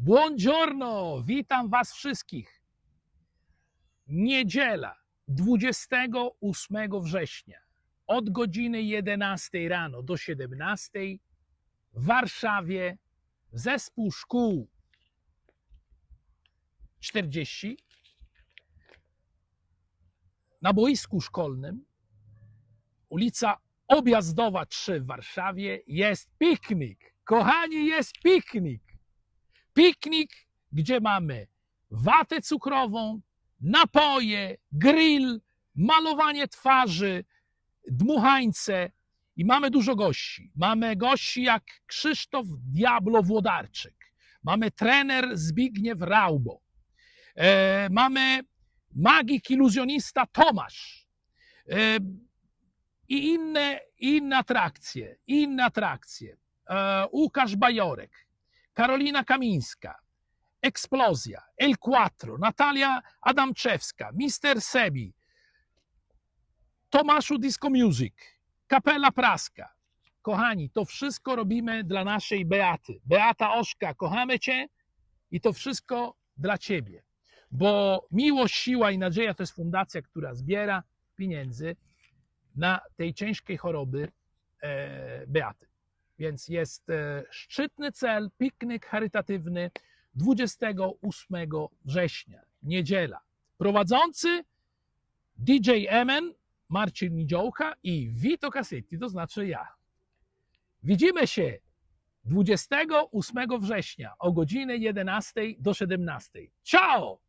Buongiorno, witam Was wszystkich. Niedziela 28 września od godziny 11 rano do 17 w Warszawie zespół szkół 40 na boisku szkolnym ulica Objazdowa 3 w Warszawie jest piknik. Kochani, jest piknik piknik, gdzie mamy watę cukrową, napoje, grill, malowanie twarzy, dmuchańce i mamy dużo gości. Mamy gości jak Krzysztof Diablo Włodarczyk, mamy trener Zbigniew Raubo, e, mamy magik iluzjonista Tomasz e, i inne, inne atrakcje, inne atrakcje. E, Łukasz Bajorek, Karolina Kamińska, Eksplozja, El Quattro, Natalia Adamczewska, Mister Sebi, Tomaszu Disco Music, Kapela Praska. Kochani, to wszystko robimy dla naszej Beaty. Beata Oszka, kochamy Cię i to wszystko dla Ciebie. Bo Miłość, Siła i Nadzieja to jest fundacja, która zbiera pieniędzy na tej ciężkiej choroby e, Beaty. Więc jest e, szczytny cel, piknik charytatywny 28 września, niedziela. Prowadzący DJ Emen, Marcin Niziołka i Vito Cassetti, to znaczy ja. Widzimy się 28 września o godzinie 11 do 17. Ciao!